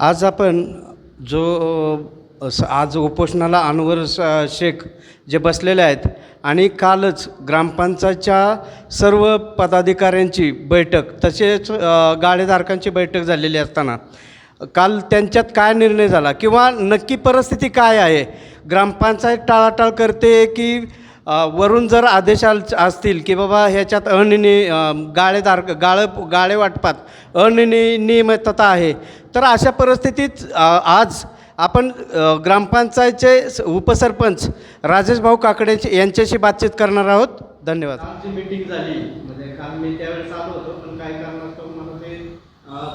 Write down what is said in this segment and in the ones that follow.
आज आपण जो आज उपोषणाला अनवर शेख जे बसलेले आहेत आणि कालच ग्रामपंचायतच्या सर्व पदाधिकाऱ्यांची बैठक तसेच अ, गाळेधारकांची बैठक झालेली असताना काल त्यांच्यात काय निर्णय झाला? किंवा नक्की परिस्थिती काय आहे? ग्रामपंचायत टाळाटाळ करते की वरून जर आदेश आल असतील की बाबा ह्याच्यात अनिनि गाळेदार गाळं गाळे वाटपात अनिनि नियमितता आहे तर अशा परिस्थितीत आज आपण ग्रामपंचायतचे उपसरपंच राजेश भाऊ काकडे यांच्याशी बातचीत करणार आहोत. धन्यवाद. आमची मीटिंग झाली. म्हणजे काल मी त्यावेळेस आलो होतो पण काय कारणास्तव मला ते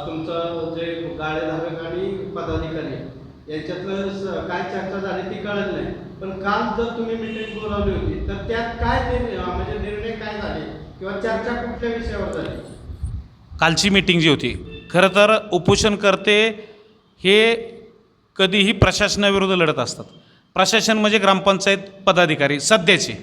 तुमचं जे गाळेधारक आणि पदाधिकारी याच्यातलं काय चर्चा झाली ती कळत नाही. पण काल जर तुम्ही मिटिंग बोलावली होती तर त्यात काय म्हणजे निर्णय काय झाले? किंवा चर्चा कुठल्या विषयावर झाली? कालची मिटिंग जी होती खरं तर उपोषणकर्ते हे कधीही प्रशासनाविरुद्ध लढत असतात. प्रशासन म्हणजे ग्रामपंचायत पदाधिकारी सध्याचे.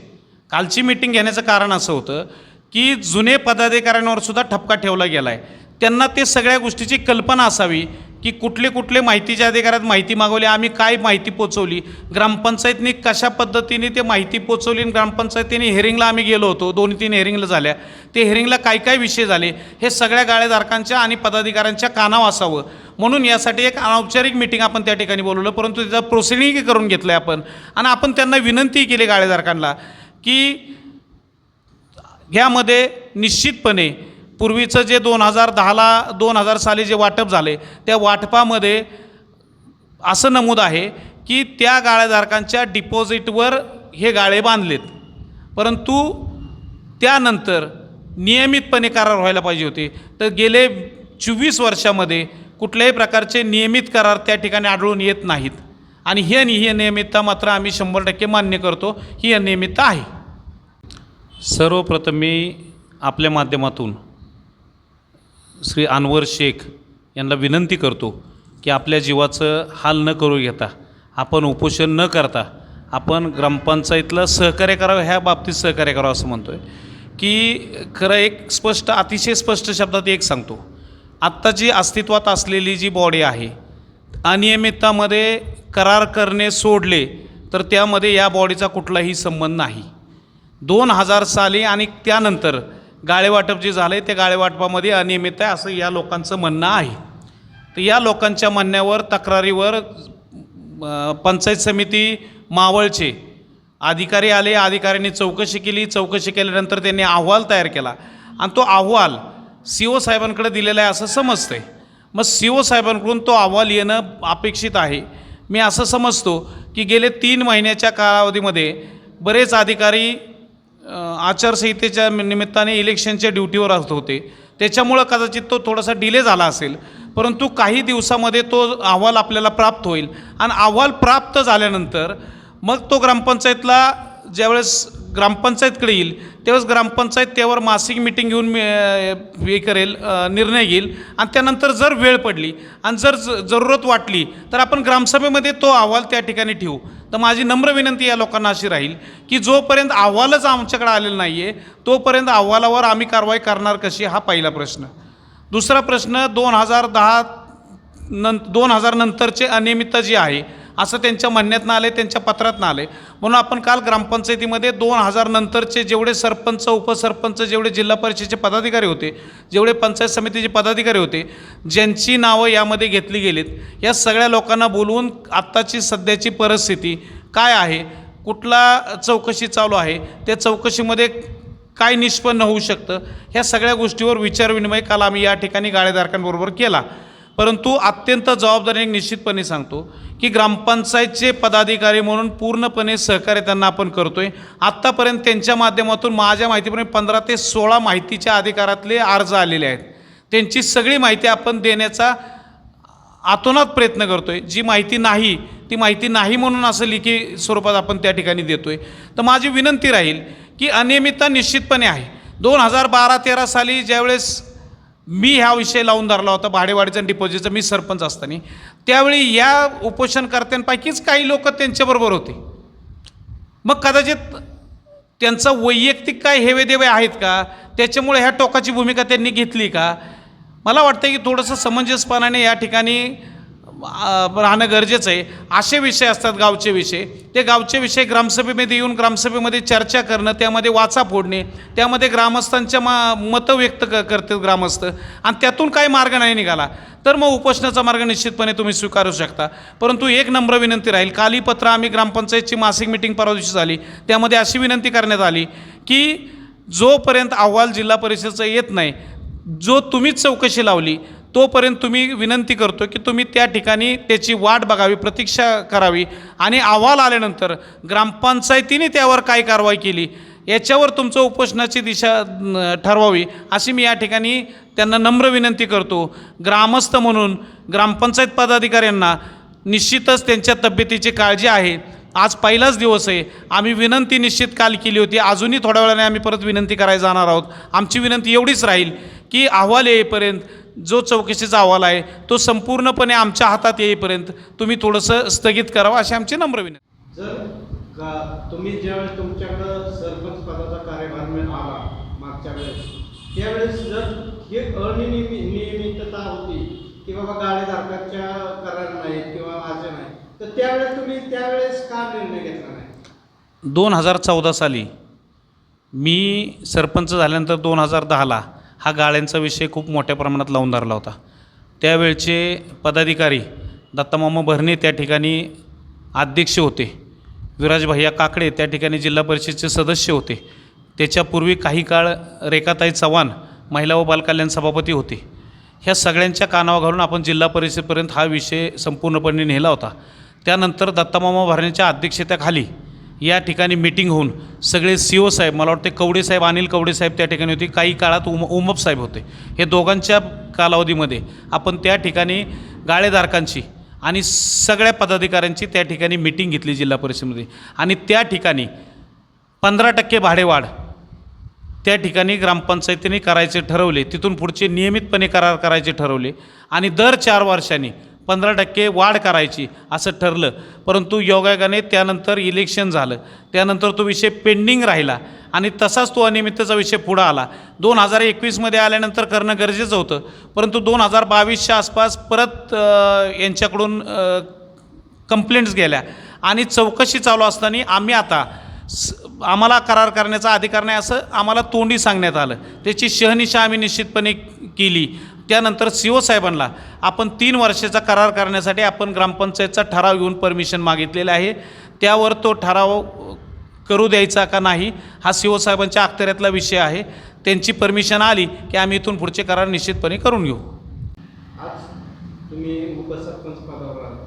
कालची मिटिंग घेण्याचं कारण असं होतं की जुने पदाधिकाऱ्यांवर सुद्धा ठपका ठेवला गेला आहे त्यांना ते सगळ्या गोष्टीची कल्पना असावी की कुठले कुठले माहितीच्या अधिकारात माहिती मागवली आम्ही काय माहिती पोचवली? ग्रामपंचायतनी कशा पद्धतीने ते माहिती पोचवली आणि ग्रामपंचायतीने हेरिंगला आम्ही गेलो होतो दोन तीन हेरिंगला झाल्या. ते हेरिंगला काय काय विषय झाले हे सगळ्या गाळेधारकांच्या आणि पदाधिकाऱ्यांच्या कानावर असावं. म्हणून यासाठी एक अनौपचारिक मिटिंग आपण त्या ठिकाणी बोलवलं परंतु त्याचं प्रोसिडिंग करून घेतलं आहे आपण. आणि आपण त्यांना विनंती केली गाळेधारकांना की ह्यामध्ये निश्चितपणे पूर्वीचं जे दोन हजार दहाला दोन हजार साली जे वाटप झाले त्या वाटपामध्ये असं नमूद आहे की त्या गाळेधारकांच्या डिपॉझिटवर हे गाळे बांधलेत. परंतु त्यानंतर नियमितपणे करार व्हायला पाहिजे होते. तर गेले चोवीस वर्षामध्ये कुठल्याही प्रकारचे नियमित करार त्या ठिकाणी आढळून येत नाहीत. आणि हे ही अनियमितता मात्र आम्ही शंभर टक्के मान्य करतो ही अनियमितता आहे. सर्वप्रथम मी आपल्या माध्यमातून श्री अनवर शेख यांना विनंती करतो की आपल्या जीवाचं हाल न करू घेता आपण उपोषण न करता आपण ग्रामपंचायतला सहकार्य करावं ह्या बाबतीत सहकार्य करावं असं म्हणतो आहे की खरं एक स्पष्ट अतिशय स्पष्ट शब्दात एक सांगतो. आत्ता जी अस्तित्वात असलेली जी बॉडी आहे अनियमिततामध्ये करार करणे सोडले तर त्यामध्ये या बॉडीचा कुठलाही संबंध नाही. दोन हजार साली आणि त्यानंतर गाळेवाटप जे झालं आहे ते गाळेवाटपामध्ये अनियमित आहे असं या लोकांचं म्हणणं आहे. तर या लोकांच्या म्हणण्यावर तक्रारीवर पंचायत समिती मावळचे अधिकारी आले अधिकाऱ्यांनी चौकशी केली. चौकशी केल्यानंतर त्यांनी अहवाल तयार केला. आणि तो अहवाल सी ओ साहेबांकडे दिलेला आहे असं समजतं आहे मग सी ओ साहेबांकडून तो अहवाल येणं अपेक्षित आहे. मी असं समजतो की गेले तीन महिन्याच्या कालावधीमध्ये बरेच अधिकारी आचारसंहितेच्या निमित्ताने इलेक्शनच्या ड्युटीवर असत होते. त्याच्यामुळं कदाचित तो थोडासा डिले झाला असेल. परंतु काही दिवसामध्ये तो अहवाल आपल्याला प्राप्त होईल. आणि अहवाल प्राप्त झाल्यानंतर मग तो ग्रामपंचायतला ज्यावेळेस ग्रामपंचायतकडे येईल. तेव्हाच ग्रामपंचायत त्यावर मासिक मिटिंग घेऊन मी, हे करेल निर्णय घेईल. आणि त्यानंतर जर वेळ पडली आणि जर ज- जरूरत वाटली तर आपण ग्रामसभेमध्ये तो अहवाल त्या ठिकाणी ठेवू. तर माझी नम्र विनंती या लोकांना अशी राहील की जोपर्यंत अहवालच आमच्याकडे आलेला नाही आहे तोपर्यंत अहवालावर आम्ही कारवाई करणार कशी हा पहिला प्रश्न. दुसरा प्रश्न दोन हजार दहा नं दोन हजार नंतरचे अनियमितता जी आहे असं त्यांच्या म्हणण्यातनं आहे त्यांच्या पत्रातनं आहे म्हणून आपण काल ग्रामपंचायतीमध्ये दोन हजार नंतरचे जेवढे सरपंच उपसरपंच जेवढे जिल्हा परिषदेचे पदाधिकारी होते जेवढे पंचायत समितीचे पदाधिकारी होते ज्यांची नावं यामध्ये घेतली गेलीत या सगळ्या लोकांना बोलवून आत्ताची सध्याची परिस्थिती काय आहे कुठला चौकशी चालू आहे त्या चौकशीमध्ये काय निष्पन्न होऊ शकतं ह्या सगळ्या गोष्टीवर विचारविनिमय काल आम्ही या ठिकाणी गाळेधारकांबरोबर केला. परंतु अत्यंत जबाबदारीने निश्चितपणे सांगतो की ग्रामपंचायतचे पदाधिकारी म्हणून पूर्णपणे सहकार्य त्यांना आपण करतोय. आत्तापर्यंत त्यांच्या माध्यमातून माझ्या माहितीप्रमाणे पंधरा ते सोळा माहितीच्या अधिकारातले अर्ज आलेले आहेत. त्यांची सगळी माहिती आपण देण्याचा आतोनात प्रयत्न करतोय. जी माहिती नाही ती माहिती नाही म्हणून असं लिखी स्वरूपात आपण त्या ठिकाणी देतोय. तर माझी विनंती राहील की अनियमितता निश्चितपणे आहे. दोन हजार बारा तेरा साली ज्यावेळेस मी ह्या विषय लावून धरला होता भाडेवाडीचा आणि डिपॉझिटचा मी सरपंच असताना. त्यावेळी या उपोषणकर्त्यांपैकीच काही लोक त्यांच्याबरोबर होते. मग कदाचित त्यांचा वैयक्तिक काय हेवेदेवे आहेत का? त्याच्यामुळे ह्या टोकाची भूमिका त्यांनी घेतली का? मला वाटतं की थोडंसं समंजसपणाने या ठिकाणी राहणं गरजेचं आहे. असे विषय असतात गावचे विषय. ते गावचे विषय ग्रामसभेमध्ये येऊन ग्रामसभेमध्ये चर्चा करणं त्यामध्ये वाचा फोडणे त्यामध्ये ग्रामस्थांच्या मा मतं व्यक्त क करतात ग्रामस्थ. आणि त्यातून काही मार्ग नाही निघाला. तर मग उपोषणाचा मार्ग निश्चितपणे तुम्ही स्वीकारू शकता. परंतु एक नम्र विनंती राहील. काली पत्र आम्ही ग्रामपंचायतची मासिक मिटिंग परवा दिवशी झाली. त्यामध्ये अशी विनंती करण्यात आली की जोपर्यंत अहवाल जिल्हा परिषदेचा येत नाही जो तुम्हीच चौकशी लावली तोपर्यंत तुम्ही विनंती करतो की तुम्ही त्या ठिकाणी त्याची वाट बघावी प्रतीक्षा करावी. आणि अहवाल आल्यानंतर ग्रामपंचायतीने त्यावर काय कारवाई केली याच्यावर तुमचं उपोषणाची दिशा ठरवावी अशी मी या ठिकाणी त्यांना नम्र विनंती करतो. ग्रामस्थ म्हणून ग्रामपंचायत पदाधिकाऱ्यांना निश्चितच त्यांच्या तब्येतीची काळजी आहे. आज पहिलाच दिवस आहे. आम्ही विनंती निश्चित काल केली होती. अजूनही थोड्या वेळाने आम्ही परत विनंती करायला जाणार आहोत. आमची विनंती एवढीच राहील की अहवाल येईपर्यंत जो चौकशीचा अहवाल आहे तो संपूर्णपणे आमच्या हातात येईपर्यंत तुम्ही थोडंसं स्थगित करावं अशी आमची नम्र विनंती. जर तुम्ही ज्यावेळेस तुमच्याकडं सरपंच पदाचा कार्यभार आला मागच्या वेळेस त्यावेळेस जर हे अनियमितता होती की बाबा गाडेधारकाच्या करार नाहीत किंवा माझ्या नाही तर त्यावेळेस तुम्ही त्यावेळेस का निर्णय घेतला नाही? दोन हजार चौदा साली मी सरपंच झाल्यानंतर दोन हजार दहाला हा गाळ्यांचा विषय खूप मोठ्या प्रमाणात लावून धरला होता. त्यावेळचे पदाधिकारी दत्तामामा भरणे त्या ठिकाणी अध्यक्ष होते. विराज भैया काकडे त्या ठिकाणी जिल्हा परिषदेचे सदस्य होते. त्याच्यापूर्वी काही काळ रेखाताई चव्हाण महिला व बालकल्याण सभापती होते. ह्या सगळ्यांच्या कानावर घालून आपण जिल्हा परिषदेपर्यंत हा विषय संपूर्णपणे नेला होता. त्यानंतर दत्तामामा भरण्याच्या अध्यक्षतेखाली या ठिकाणी मिटिंग होऊन सगळे सी ओ साहेब मला वाटते कवडे साहेब अनिल कवडे साहेब त्या ठिकाणी होते. काही काळात उम उमप साहेब होते. हे दोघांच्या कालावधीमध्ये आपण त्या ठिकाणी गाळेधारकांची आणि सगळ्या पदाधिकाऱ्यांची त्या ठिकाणी मिटिंग घेतली जिल्हा परिषदेमध्ये. आणि त्या ठिकाणी पंधरा टक्के भाडेवाढ त्या ठिकाणी ग्रामपंचायतीने करायचे ठरवले. तिथून पुढचे नियमितपणे करार करायचे ठरवले. आणि दर चार वर्षांनी पंधरा टक्के वाढ करायची असं ठरलं. परंतु योगायोगाने त्यानंतर इलेक्शन झालं. त्यानंतर तो विषय पेंडिंग राहिला आणि तसाच तो अनियमितचा विषय पुढं आला. दोन हजार एकवीसमध्ये आल्यानंतर करणं गरजेचं होतं. परंतु दोन हजार बावीसच्या आसपास परत यांच्याकडून कंप्लेंट्स गेल्या. आणि चौकशी चालू असताना आम्ही आता स आम्हाला करार करण्याचा अधिकार नाही असं आम्हाला तोंडी सांगण्यात आलं. त्याची शहनिशा आम्ही निश्चितपणे केली. त्यानंतर सी ओ साहेबांना आपण तीन वर्षाचा करार करण्यासाठी आपण ग्रामपंचायतचा ठराव घेऊन परमिशन मागितलेलं आहे. त्यावर तो ठराव करू द्यायचा का नाही हा सी ओ साहेबांच्या अखत्याऱ्यातला विषय आहे. त्यांची परमिशन आली की आम्ही इथून पुढचे करार निश्चितपणे करून घेऊ. आज तुम्ही उपसरपंच पदावर आहात.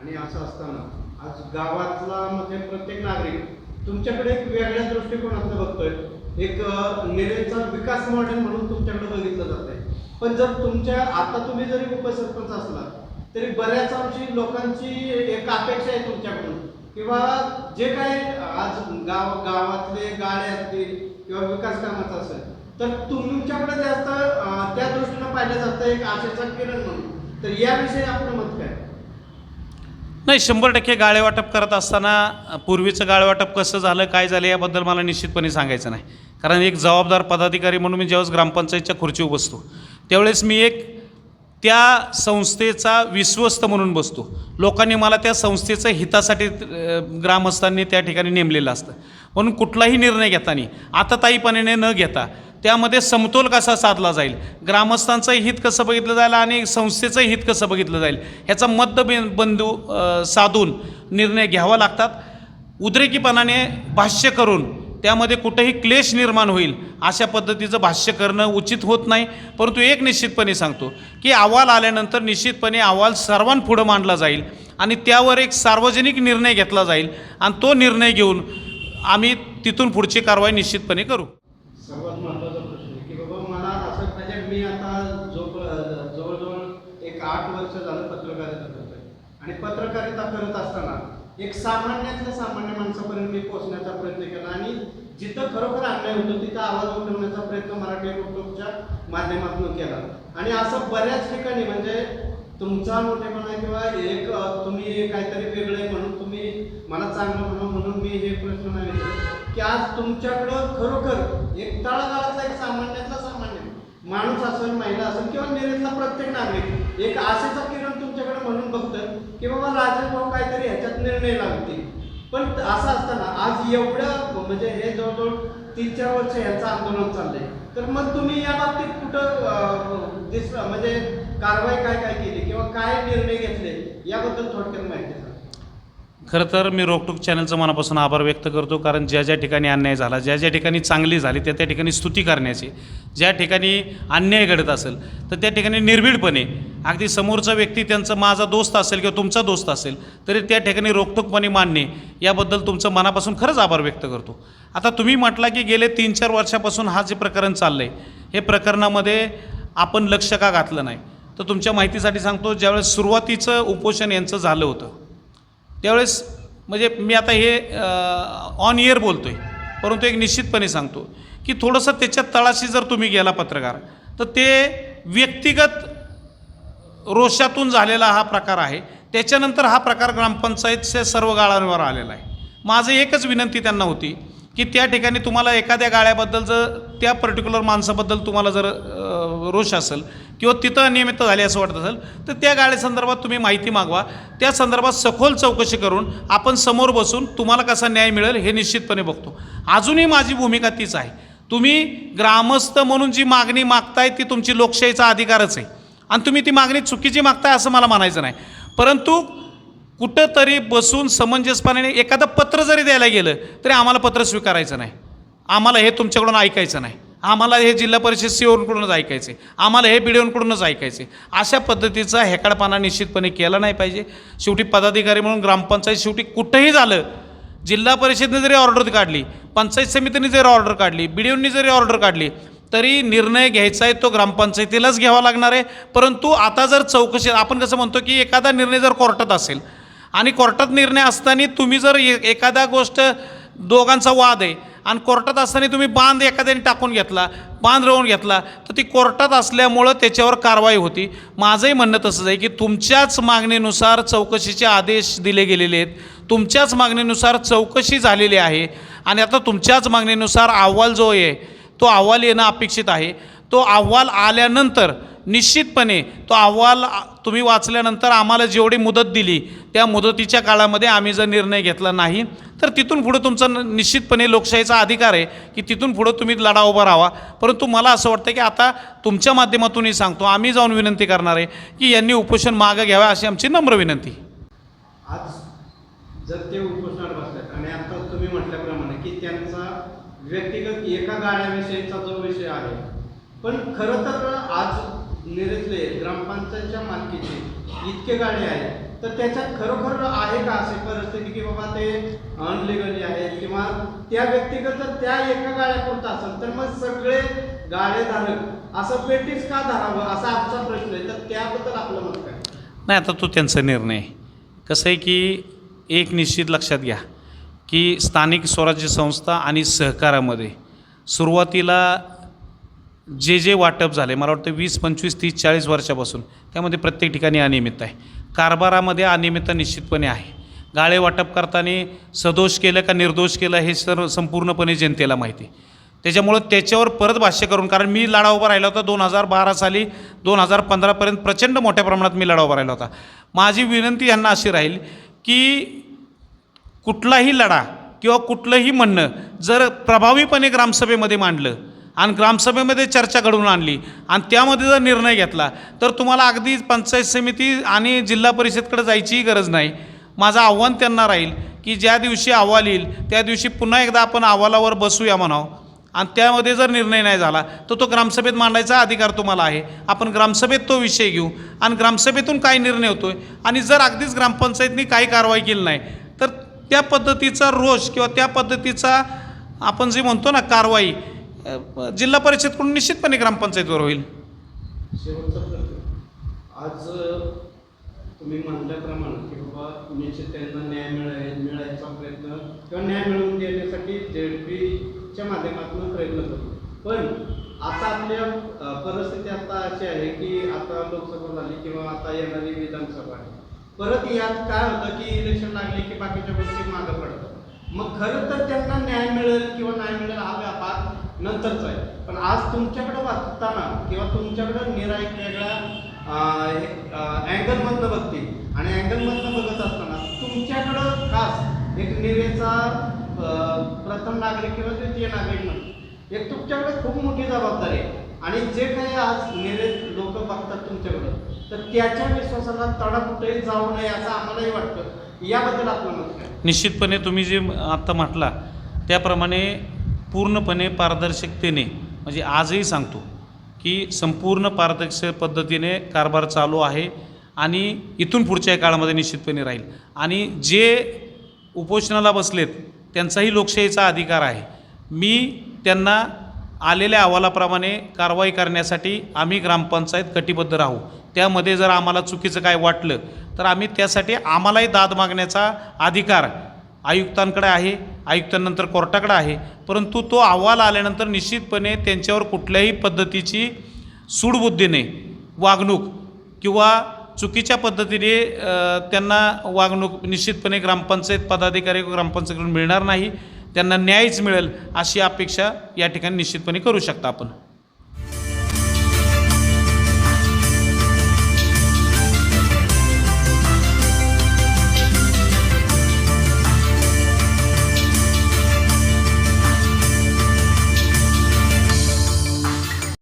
आणि असं असताना आज गावातला म्हणजे प्रत्येक नागरिक तुमच्याकडे एक वेगळ्या दृष्टिकोनातून बघतोय. एक अ, निरेचा विकास मॉडेल म्हणून तुमच्याकडे बघितलं जात आहे पण जर तुमच्या आता तुम्ही जरी उपसरपंच असला तरी बऱ्याच अंशी लोकांची एक अपेक्षा आहे तुमच्याकडून. किंवा जे काय आज गाव गावातले गाळे असतील किंवा विकास कामाचं असेल तर तुमच्याकडे जास्त त्या दृष्टीनं पाहिलं जातं एक आशेचा किरण म्हणून. तर याविषयी आपलं मत काय? नाही शंभर टक्के गाळेवाटप करत असताना पूर्वीचं गाळेवाटप कसं झालं काय झालं याबद्दल मला निश्चितपणे सांगायचं नाही. कारण एक जबाबदार पदाधिकारी म्हणून मी ज्यावेळेस ग्रामपंचायतच्या खुर्चीवर बसतो त्यावेळेस मी एक त्या संस्थेचा विश्वस्त म्हणून बसतो. लोकांनी मला त्या संस्थेचं हितासाठी ग्रामस्थांनी त्या ठिकाणी नेमलेलं असतं. म्हणून कुठलाही निर्णय घेताना आता ताईपणाने न घेता त्यामध्ये समतोल कसा साधला जाईल? ग्रामस्थांचं हित कसं बघितलं जाईल आणि संस्थेचं हित कसं बघितलं जाईल? ह्याचा मध्यबंधू बंधू साधून निर्णय घ्यावा लागतात. उद्रेकीपणाने भाष्य करून त्यामध्ये कुठेही क्लेश निर्माण होईल अशा पद्धतीचं भाष्य करणं उचित होत नाही. परंतु एक निश्चितपणे सांगतो की अहवाल आल्यानंतर निश्चितपणे अहवाल सर्वांपुढं मांडला जाईल आणि त्यावर एक सार्वजनिक निर्णय घेतला जाईल आणि तो निर्णय घेऊन आम्ही तिथून पुढची कारवाई निश्चितपणे करू सर्वात महत्त्वाचा प्रश्न आहे की बाबा मला असं म्हणजे मी आता जो जवळजवळ एक आठ वर्ष झालं पत्रकारिता करतोय आणि पत्रकारिता करत असताना एक सामान्यातल्या सामान्य माणसापर्यंत मी पोहोचण्याचा प्रयत्न केला आणि जिथं खरोखर अन्याय होतो तिथं आवाज उठवण्याचा प्रयत्न मराठी युट्यूबच्या माध्यमातून केला. आणि असं बऱ्याच ठिकाणी म्हणजे तुमचा मोठेपणा किंवा एक तुम्ही काहीतरी वेगळं आहे म्हणून तुम्ही मला चांगलं म्हणून म्हणून मी हे प्रश्न नाही विचारत की आज तुमच्याकडं खरोखर एक तळागाळाचा एक सामान्यातला सामान्य माणूस असेल महिला असेल किंवा निरेतला प्रत्येक नागरिक एक आशेचा किरण तुमच्याकडे म्हणून बघतं की बाबा राजनभाऊ काहीतरी ह्याच्यात निर्णय लागतील. पण असं असताना आज एवढं म्हणजे हे जवळजवळ तीन चार वर्ष यांचं आंदोलन चाललंय. तर मग तुम्ही या बाबतीत कुठं अं, दिस म्हणजे कारवाई काय काय केली किंवा काय निर्णय घेतले? याबद्दल थोडक्यात माहिती सांगा खरं तर मी रोकटोक चॅनलचं मनापासून आभार व्यक्त करतो कारण ज्या ज्या ठिकाणी अन्याय झाला ज्या ज्या ठिकाणी चांगली झाली त्या त्या ठिकाणी स्तुती करण्याची ज्या ठिकाणी अन्याय घडत असेल तर त्या ठिकाणी निर्भीडपणे अगदी समोरचा व्यक्ती त्यांचा माझा दोस्त असेल किंवा तुमचा दोस्त असेल तरी त्या ठिकाणी रोकटोकपणे मानणे याबद्दल तुमचं मनापासून खरंच आभार व्यक्त करतो. आता तुम्ही म्हटला की गेले तीन चार वर्षापासून हा जे प्रकरण चाललं आहे हे प्रकरणामध्ये आपण लक्ष का घातलं नाही? तर तुमच्या माहितीसाठी सांगतो ज्यावेळेस सुरुवातीचं उपोषण यांचं झालं होतं त्यावेळेस म्हणजे मी आता हे ऑन इयर बोलतो आहे परंतु एक निश्चितपणे सांगतो की थोडंसं त्याच्या तळाशी जर तुम्ही गेला पत्रकार तर ते व्यक्तिगत रोषातून झालेला हा प्रकार आहे. त्याच्यानंतर हा प्रकार ग्रामपंचायतच्या सर्व गाळांवर आलेला आहे. माझं एकच विनंती त्यांना होती की त्या ठिकाणी तुम्हाला एखाद्या गाळ्याबद्दल जर त्या पर्टिक्युलर माणसाबद्दल तुम्हाला जर रोष असेल किंवा तिथं अनियमित झाली असं वाटत असेल तर त्या गाळ्यासंदर्भात तुम्ही माहिती मागवा. त्या संदर्भात सखोल चौकशी करून आपण समोर बसून तुम्हाला कसा न्याय मिळेल हे निश्चितपणे बघतो. अजूनही माझी भूमिका तीच आहे. तुम्ही ग्रामस्थ म्हणून जी मागणी मागताय ती तुमची लोकशाहीचा अधिकारच आहे. आणि तुम्ही ती मागणी चुकीची मागताय असं मला म्हणायचं नाही. परंतु कुठंतरी बसून समंजसपणाने एखादं पत्र जरी द्यायला गेलं तरी आम्हाला पत्र स्वीकारायचं नाही. आम्हाला हे तुमच्याकडून ऐकायचं नाही. आम्हाला हे जिल्हा परिषद सीओकडूनच ऐकायचे. आम्हाला हे बिडिओकडूनच ऐकायचे. अशा पद्धतीचा हेकाडपणा निश्चितपणे केला नाही पाहिजे. शेवटी पदाधिकारी म्हणून ग्रामपंचायत शेवटी कुठंही झालं जिल्हा परिषदेने जरी ऑर्डर काढली पंचायत समितीने जरी ऑर्डर काढली बीडीओंनी जरी ऑर्डर काढली तरी निर्णय घ्यायचा आहे तो ग्रामपंचायतीलाच घ्यावा लागणार आहे. परंतु आता जर चौकशी आपण कसं म्हणतो की एखादा निर्णय जर कोर्टात असेल आणि कोर्टात निर्णय असताना तुम्ही जर ए- एखादा गोष्ट दोघांचा वाद आहे आणि कोर्टात असताना तुम्ही बांध एखाद्याने टाकून घेतला बांध रवून घेतला तर ती कोर्टात असल्यामुळं त्याच्यावर कारवाई होती. माझंही म्हणणं तसंच आहे की तुमच्याच मागणीनुसार चौकशीचे आदेश दिले गेलेले आहेत. तुमच्याच मागणीनुसार चौकशी झालेली आहे. आणि आता तुमच्याच मागणीनुसार अहवाल जो आहे तो अहवाल येणं अपेक्षित आहे. तो अहवाल आल्यानंतर निश्चितपणे तो अहवाल तुम्ही वाचल्यानंतर आम्हाला जेवढी मुदत दिली त्या मुदतीच्या काळामध्ये आम्ही जर निर्णय घेतला नाही तर तिथून पुढं तुमचा न- निश्चितपणे लोकशाहीचा अधिकार आहे की तिथून पुढं तुम्ही लढा उभा राहावा. परंतु मला असं वाटतं की आता तुमच्या माध्यमातूनही सांगतो आम्ही जाऊन विनंती करणार आहे की यांनी उपोषण मागं घ्यावं अशी आमची नम्र विनंती. आज जर ते उपोषणावर बसतात आणि आता तुम्ही म्हटल्याप्रमाणे की त्यांचा व्यक्तिगत एका गाण्याविषयीचा जो विषय आहे पण खरं तर आज निरजले ग्रामपंचायतच्या मालकीचे इतके गाडे आहेत. तर त्याच्यात खरोखर आहे का अशी परिस्थिती की बाबा ते अनलिगली आहेत किंवा त्या व्यक्तिगत जर त्या एका गाड्यापुरतं असेल तर मग सगळे गाडेधारक असं पेटीस का धरावं? असा आमचा प्रश्न आहे. तर त्याबद्दल आपलं मत काय? नाही आता तो त्यांचा निर्णय. कसं आहे की एक निश्चित लक्षात घ्या की स्थानिक स्वराज्य संस्था आणि सहकारामध्ये सुरुवातीला जे जे वाटप झाले मला वाटतं वीस पंचवीस तीस चाळीस वर्षापासून त्यामध्ये प्रत्येक ठिकाणी अनियमितता आहे. कारभारामध्ये अनियमितता निश्चितपणे आहे. गाळे वाटप करताना सदोष केलं का निर्दोष केलं हे सर्व संपूर्णपणे जनतेला माहिती आहे. त्याच्यामुळं त्याच्यावर परत भाष्य करून कारण मी लढा उभा राहिला होता दोन हजार बारा साली दोन हजार पंधरापर्यंत प्रचंड मोठ्या प्रमाणात मी लढा उभा राहिला होता. माझी विनंती यांना अशी राहील की कुठलाही लढा किंवा कुठलंही म्हणणं जर प्रभावीपणे ग्रामसभेमध्ये मांडलं आणि ग्रामसभेमध्ये चर्चा घडवून आणली. आणि त्यामध्ये जर निर्णय घेतला तर तुम्हाला अगदी पंचायत समिती आणि जिल्हा परिषदकडे जायचीही गरज नाही. माझं आव्हान त्यांना राहील की ज्या दिवशी अहवाल येईल त्या दिवशी पुन्हा एकदा आपण अहवालावर बसूया म्हणावं. आणि त्यामध्ये जर निर्णय नाही झाला तर तो ग्रामसभेत मांडायचा अधिकार तुम्हाला आहे. आपण ग्रामसभेत तो विषय घेऊ. आणि ग्रामसभेतून काय निर्णय होतो आहे आणि जर अगदीच ग्रामपंचायतनी काही कारवाई केली नाही तर त्या पद्धतीचा रोष किंवा त्या पद्धतीचा आपण जे म्हणतो ना कारवाई जिल्हा परिषदकडून निश्चितपणे ग्रामपंचायतीवर होईल. आज तुम्ही म्हणल्याप्रमाणे की बाबा निश्चित त्यांना न्याय मिळाय मिळायचा प्रयत्न किंवा न्याय मिळवून देण्यासाठी जेडपीच्या माध्यमातून प्रयत्न करतो. पण आता आपल्या परिस्थिती आता अशी आहे की आता लोकसभा झाली किंवा आता येणारी विधानसभा आहे. परत यात काय होतं की इलेक्शन लागले की बाकीच्या गोष्टी मागं पडतात. मग खरं तर त्यांना न्याय मिळेल किंवा नंतरच आहे. पण आज तुमच्याकडे वाचताना किंवा तुमच्याकडे निरा एक वेगळ्या अँगलमधनं बघतील आणि अँगलमधनं बघत असताना तुमच्याकडं खास एक निरेचा प्रथम नागरिक किंवा द्वितीय नागरिक म्हणून एक तुमच्याकडे खूप मोठी जबाबदारी आहे. आणि जे काही आज निरे लोक बघतात तुमच्याकडं तर त्याच्या विश्वासाला तडा कुठेही जाऊ नये असं आम्हालाही वाटतं. याबद्दल आपलं मत काय? निश्चितपणे तुम्ही जे आत्ता म्हटला त्याप्रमाणे पूर्णपणे पारदर्शकतेने म्हणजे आजही सांगतो की संपूर्ण पारदर्शक पद्धतीने कारभार चालू आहे आणि इथून पुढच्या काळामध्ये निश्चितपणे राहील. आणि जे उपोषणाला बसलेत त्यांचाही लोकशाहीचा अधिकार आहे. मी त्यांना आलेल्या अहवालाप्रमाणे कारवाई करण्यासाठी आम्ही ग्रामपंचायत कटिबद्ध राहू. त्यामध्ये जर आम्हाला चुकीचं काय वाटलं तर आम्ही त्यासाठी आम्हालाही दाद मागण्याचा अधिकार आयुक्तांकडे आहे. आयुक्तांनंतर कोर्टाकडे आहे. परंतु तो अहवाल आल्यानंतर निश्चितपणे त्यांच्यावर कुठल्याही पद्धतीची सूडबुद्धीने वागणूक किंवा चुकीच्या पद्धतीने त्यांना वागणूक निश्चितपणे ग्रामपंचायत पदाधिकारी ग्रामपंचायतकडून मिळणार नाही. त्यांना न्यायच मिळेल अशी अपेक्षा या ठिकाणी निश्चितपणे करू शकता आपण.